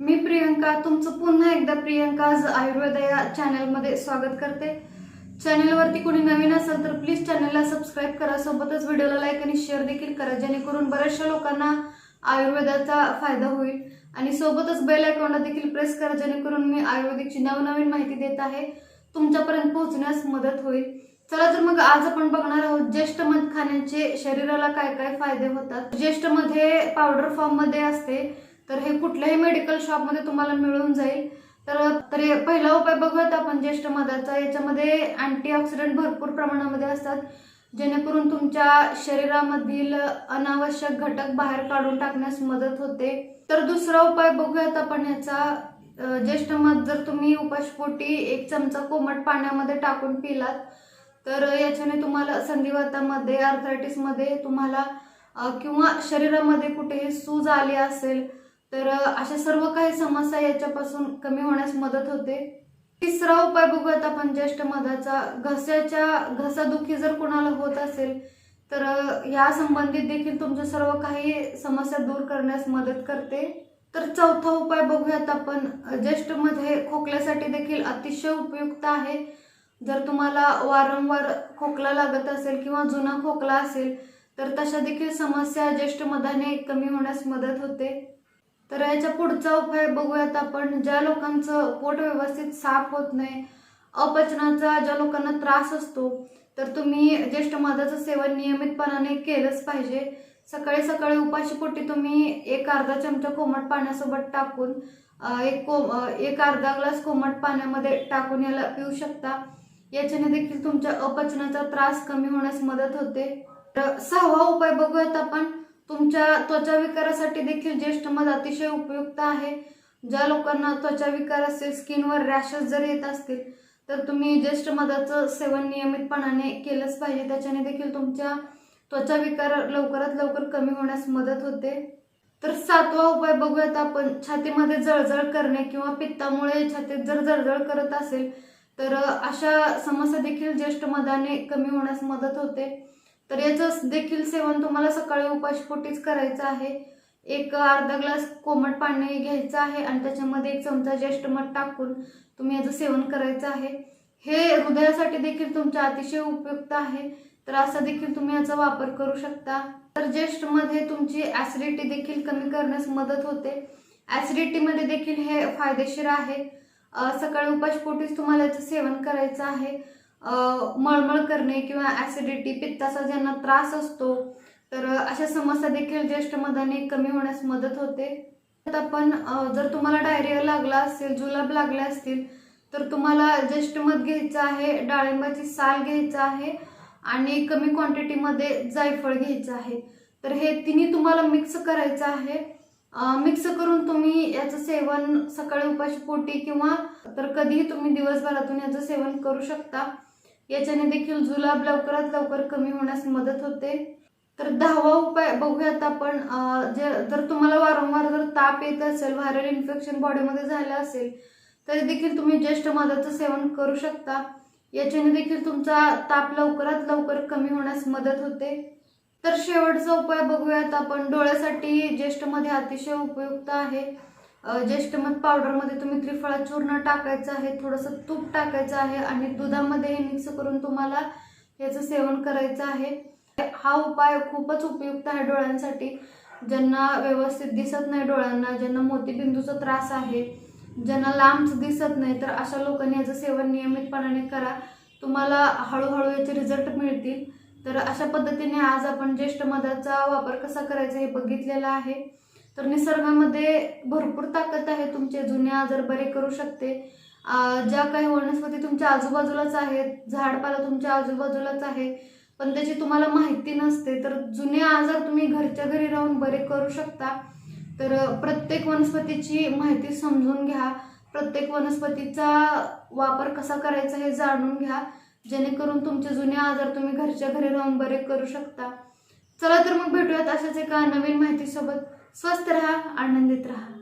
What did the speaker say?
मी प्रियंका तुमचं पुन्हा एकदा प्रियंकाज आयुर्वेद या चॅनलमध्ये स्वागत करते. चॅनलवरती कोणी नवीन असेल तर प्लीज चॅनलला सबस्क्राईब करा. सोबतच व्हिडिओला लाईक आणि शेअर देखील करा जेणेकरून बऱ्याचशा लोकांना आयुर्वेदाचा फायदा होईल. आणि सोबतच बेल आयकॉनला देखील प्रेस करा जेणेकरून मी आयुर्वेदिकची नवनवीन माहिती देत आहे. तुमच्यापर्यंत पोहोचण्यास मदत होईल. चला तर मग आज आपण बघणार आहोत ज्येष्ठ मध खाण्याचे शरीराला काय काय फायदे होतात. ज्येष्ठमध्ये पावडर फॉर्ममध्ये असते. तर हे कुठल्याही मेडिकल शॉपमध्ये तुम्हाला मिळून जाईल. तर तर पहिला उपाय बघूयात आपण ज्येष्ठ मधाचा. याच्यामध्ये अँटीऑक्सिडंट भरपूर प्रमाणामध्ये असतात. जेणेकरून तुमच्या शरीरामधील अनावश्यक घटक बाहेर काढून टाकण्यास मदत होते. तर दुसरा उपाय बघूयात आपण याचा. ज्येष्ठ मध जर तुम्ही उपाशपोटी एक चमचा कोमट पाण्यामध्ये टाकून पिलात तर याच्याने तुम्हाला संधिवातामध्ये आर्थरायटिसमध्ये तुम्हाला किंवा शरीरामध्ये कुठेही सूज आली असेल तर अशा सर्व काही समस्या याच्यापासून कमी होण्यास मदत होते. तिसरा उपाय बघूयात आपण ज्येष्ठ मधाचा. घस्याच्या घसादुखी जर कोणाला होत असेल तर या संबंधित देखील तुमच्या सर्व काही समस्या दूर करण्यास मदत करते. तर चौथा उपाय बघूयात आपण. अ, ज्येष्ठमध्ये खोकल्यासाठी देखील अतिशय उपयुक्त आहे. जर तुम्हाला वारंवार खोकला लागत असेल किंवा जुना खोकला असेल तर तशा देखील समस्या ज्येष्ठ मधाने कमी होण्यास मदत होते. तर याच्या पुढचा उपाय बघूयात आपण. ज्या लोकांचं पोट व्यवस्थित साफ होत नाही अपचनाचा ज्या लोकांना त्रास असतो तर तुम्ही ज्येष्ठ मधाचं सेवन नियमितपणाने केलंच पाहिजे. सकाळी सकाळी उपाशी पोटी तुम्ही एक अर्धा चमचा कोमट पाण्यासोबत टाकून एक को एक अर्धा ग्लास कोमट पाण्यामध्ये टाकून याला पिऊ शकता. याच्याने देखील तुमच्या अपचनाचा त्रास कमी होण्यास मदत होते. तर सहावा उपाय बघूयात आपण. तुमच्या त्वचा विकारासाठी देखील ज्येष्ठ मध अतिशय उपयुक्त आहे. ज्या लोकांना त्वचा विकार असेल स्किनवर रॅशेस जर येत असतील तर तुम्ही ज्येष्ठ मधाचं सेवन नियमितपणाने केलंच पाहिजे. त्याच्याने देखील तुमच्या त्वचा विकार लवकरात लवकर कमी होण्यास मदत होते. तर सातवा उपाय बघूयात आपण. छातीमध्ये जळजळ करणे किंवा पित्तामुळे छातीत जर जळजळ करत असेल तर अशा समस्या देखील ज्येष्ठ मधाने कमी होण्यास मदत होते. तर याचं देखील सेवन तुम्हाला सकाळी उपाशपोटीच करायचं आहे. एक अर्धा ग्लास कोमट पाणी घ्यायचं आहे आणि त्याच्यामध्ये एक चमचा ज्येष्ठ मध टाकून तुम्ही याचं सेवन करायचं आहे. हे हृदयासाठी देखील तुमच्या अतिशय उपयुक्त आहे. तर असं देखील तुम्ही याचा वापर करू शकता. तर ज्येष्ठमध्ये तुमची ऍसिडिटी देखील कमी करण्यास मदत होते. ॲसिडिटीमध्ये देखील हे फायदेशीर आहे. सकाळी उपाशपोटीच तुम्हाला याचं सेवन करायचं आहे. मळमळ करणे किंवा ऍसिडिटी पित्ताचा ज्यांना त्रास असतो तर अशा समस्या देखील ज्येष्ठ मधाने कमी होण्यास मदत होते. आपण जर तुम्हाला डायरिया लागला असेल जुलाब लागले असतील तर तुम्हाला ज्येष्ठ मध घ्यायचं आहे डाळिंबाची साल घ्यायचं आहे आणि कमी क्वांटिटीमध्ये जायफळ घ्यायचं आहे. तर हे तिन्ही तुम्हाला मिक्स करायचं आहे. मिक्स करून तुम्ही याचं सेवन सकाळी उपाशी पोटी किंवा तर कधीही तुम्ही दिवसभरातून याचं सेवन करू शकता. याच्याने देखील जुलाब लवकरात लवकर कमी होण्यास मदत होते. तर दहावा उपाय बघूयात आपण जे जर तुम्हाला वारंवार जर ताप येत असेल व्हायरल इन्फेक्शन बॉडीमध्ये झालं असेल तरी देखील तुम्ही ज्येष्ठ मधाचं सेवन करू शकता. याच्याने देखील तुमचा ताप लवकरात लवकर कमी होण्यास मदत होते. तर शेवटचा उपाय बघूयात आपण डोळ्यासाठी ज्येष्ठमध्ये अतिशय उपयुक्त आहे. ज्येष्ठमध पावडरमध्ये तुम्ही त्रिफळा चूर्ण टाकायचं आहे थोडंसं तूप टाकायचं आहे आणि दुधामध्ये हे मिक्स करून तुम्हाला याचं सेवन करायचं आहे. हा उपाय खूपच उपयुक्त आहे डोळ्यांसाठी. ज्यांना व्यवस्थित दिसत नाही डोळ्यांना ज्यांना मोतीबिंदूचा त्रास आहे ज्यांना लांबच दिसत नाही तर अशा लोकांनी याचं सेवन नियमितपणाने करा. तुम्हाला हळूहळू याचे रिझल्ट मिळतील. तर अशा पद्धतीने आज आपण ज्येष्ठ मधाचा वापर कसा करायचा हे बघितलेलं आहे. तर निसर्गामध्ये भरपूर ताकद आहे तुमचे. जुने आजार बरे करू शकते. ज्या काही वनस्पती तुमच्या आजूबाजूलाच आहेत झाडपाला तुमच्या आजूबाजूलाच आहे पण त्याची तुम्हाला माहिती नसते. तर जुने आजार तुम्ही घरच्या घरी राहून बरे करू शकता. तर प्रत्येक वनस्पतीची माहिती समजून घ्या. प्रत्येक वनस्पतीचा वापर कसा करायचा हे जाणून घ्या. जेणेकरून तुमचे जुने आजार तुम्ही घरच्या घरी राहून बरे करू शकता. चला तर मग भेटूयात अशाच एका नवीन माहितीसोबत. स्वस्त रहा आनंदित रहा।